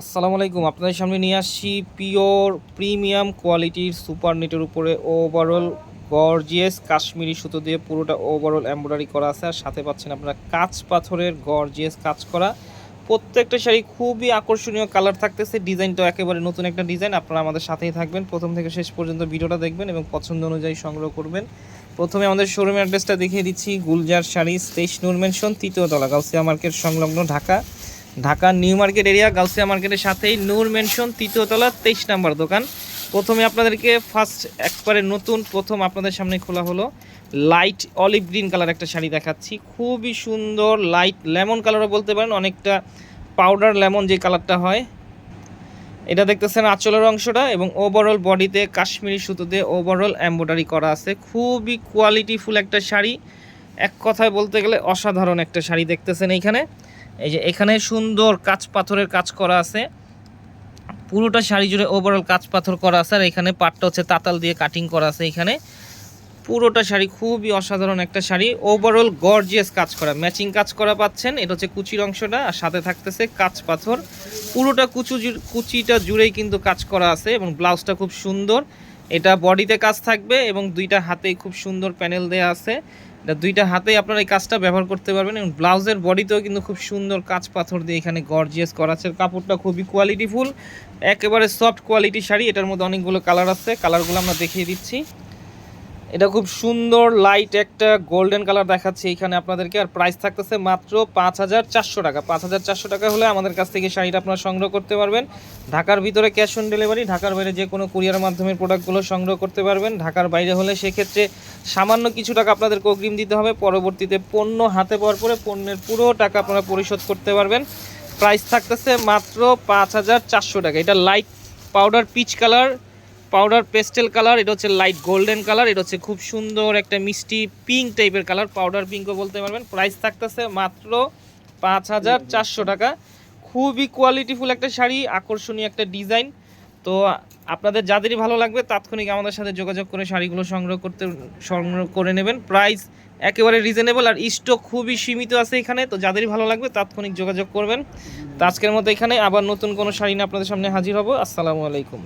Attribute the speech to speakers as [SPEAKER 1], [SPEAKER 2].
[SPEAKER 1] আসসালামু আলাইকুম, আপনাদের সামনে নিয়ে আসছি পিওর প্রিমিয়াম কোয়ালিটির সুপার নেটের উপরে ওভারঅল গর্জিয়াস কাশ্মীরি সুতো দিয়ে পুরোটা ওভারঅল এমব্রয়ডারি করা আছে। আর সাথে পাচ্ছেন আপনারা কাঁচ পাথরের গর্জিয়াস কাজ করা। প্রত্যেকটা শাড়ি খুবই আকর্ষণীয় কালার থাকতেছে, ডিজাইনটা একেবারে নতুন একটা ডিজাইন। আপনারা আমাদের সাথেই থাকবেন, প্রথম থেকে শেষ পর্যন্ত ভিডিওটা দেখবেন এবং পছন্দ অনুযায়ী সংগ্রহ করবেন। প্রথমে আমাদের শোরুমের অ্যাড্রেসটা দেখিয়ে দিচ্ছি, গুলজার শাড়ি স্টেশ নূর মেনশন তৃতীয় তলা, গাউসিয়া মার্কেট সংলগ্ন Dhaka. Dhaka new market area, Gausia মার্কেটের সাথেই নূর মেনশন তৃতীয়তলা তেইশ নাম্বার দোকান। প্রথমে আপনাদেরকে ফার্স্ট একবারে নতুন, প্রথম আপনাদের সামনে খোলা হলো লাইট অলিভ গ্রিন কালার একটা শাড়ি দেখাচ্ছি। খুবই সুন্দর লাইট লেমন কালারও বলতে পারেন, অনেকটা পাউডার লেমন যে কালারটা হয়। এটা দেখতেছেন আঁচলের অংশটা এবং ওভারঅল বডিতে কাশ্মীরি সুতোতে ওভারঅল এম্ব্রয়ডারি করা আছে। খুবই কোয়ালিটিফুল একটা শাড়ি। এক কথায় বলতে গেলে অসাধারণ একটা শাড়ি দেখতেছেন এইখানে। এই যে এখানে সুন্দর কাঁচ পাথরের কাজ করা আছে। পুরোটা শাড়ি জুড়ে ওভারঅল কাঁচ পাথর করা আছে, আর এখানে পাটটা হচ্ছে তাতাল দিয়ে কাটিং করা আছে এখানে। পুরোটা শাড়ি খুবই অসাধারণ একটা শাড়ি ওভারঅল গর্জিয়াস কাজ করা ম্যাচিং কাজ করা পাচ্ছেন। এটা হচ্ছে কুচির অংশটা, আর সাথে থাকতেছে কাঁচ পাথর। পুরোটা কুচু কুচিটা জুড়েই কিন্তু কাজ করা আছে এবং ব্লাউজটা খুব সুন্দর। এটা বডিতে কাজ থাকবে এবং দুইটা হাতেই খুব সুন্দর প্যানেল দেওয়া আছে। এটা দুইটা হাতেই আপনারা এই কাজটা ব্যবহার করতে পারবেন এবং ব্লাউজের বডিতেও কিন্তু খুব সুন্দর কাঁচ পাথর দিয়ে এখানে গর্জিয়াস করা আছে। কাপড়টা খুবই কোয়ালিটিফুল একেবারে সফট কোয়ালিটি শাড়ি, এটার মধ্যে অনেকগুলো কালার আছে। কালারগুলো আমরা দেখিয়ে দিচ্ছি। এটা খুব সুন্দর লাইট একটা গোল্ডেন কালার দেখাচ্ছে এখানে আপনাদেরকে। আর প্রাইস থাকতেছে মাত্র পাঁচ হাজার চারশো টাকা। পাঁচ হাজার চারশো টাকা হলে আমাদের কাছ থেকে শাড়িটা আপনারা সংগ্রহ করতে পারবেন। ঢাকার ভিতরে ক্যাশ অন ডেলিভারি ঢাকার বাইরে যে কোনো কুরিয়ার মাধ্যমে প্রোডাক্টগুলো সংগ্রহ করতে পারবেন। ঢাকার বাইরে হলে সেক্ষেত্রে সামান্য কিছু টাকা আপনাদেরকে অগ্রিম দিতে হবে। পরবর্তীতে পণ্য হাতে পাওয়ার পরে পণ্যের পুরো টাকা আপনারা পরিশোধ করতে পারবেন। প্রাইস থাকতেছে মাত্র পাঁচ হাজার চারশো টাকা। এটা light powder peach colour powder, pastel colour, এটা হচ্ছে লাইট গোল্ডেন কালার, এটা হচ্ছে খুব সুন্দর একটা মিষ্টি পিঙ্ক টাইপের কালার, পাউডার পিঙ্কও বলতে পারবেন। প্রাইস থাকতেছে মাত্র পাঁচ হাজার চারশো টাকা। খুবই কোয়ালিটিফুল একটা শাড়ি, আকর্ষণীয় একটা ডিজাইন। তো আপনাদের যাদেরই ভালো লাগবে, তাৎক্ষণিক আমাদের সাথে যোগাযোগ করে শাড়িগুলো সংগ্রহ করতে, সংগ্রহ করে নেবেন। প্রাইস একেবারে রিজনেবল আর স্টক খুবই সীমিত আছে এখানে, তো যাদেরই ভালো লাগবে, তাৎক্ষণিক যোগাযোগ করবেন। তো আজকের মতো এখানে, আবার নতুন কোনো শাড়ি নিয়ে আপনাদের সামনে হাজির হব। আসসালামু আলাইকুম।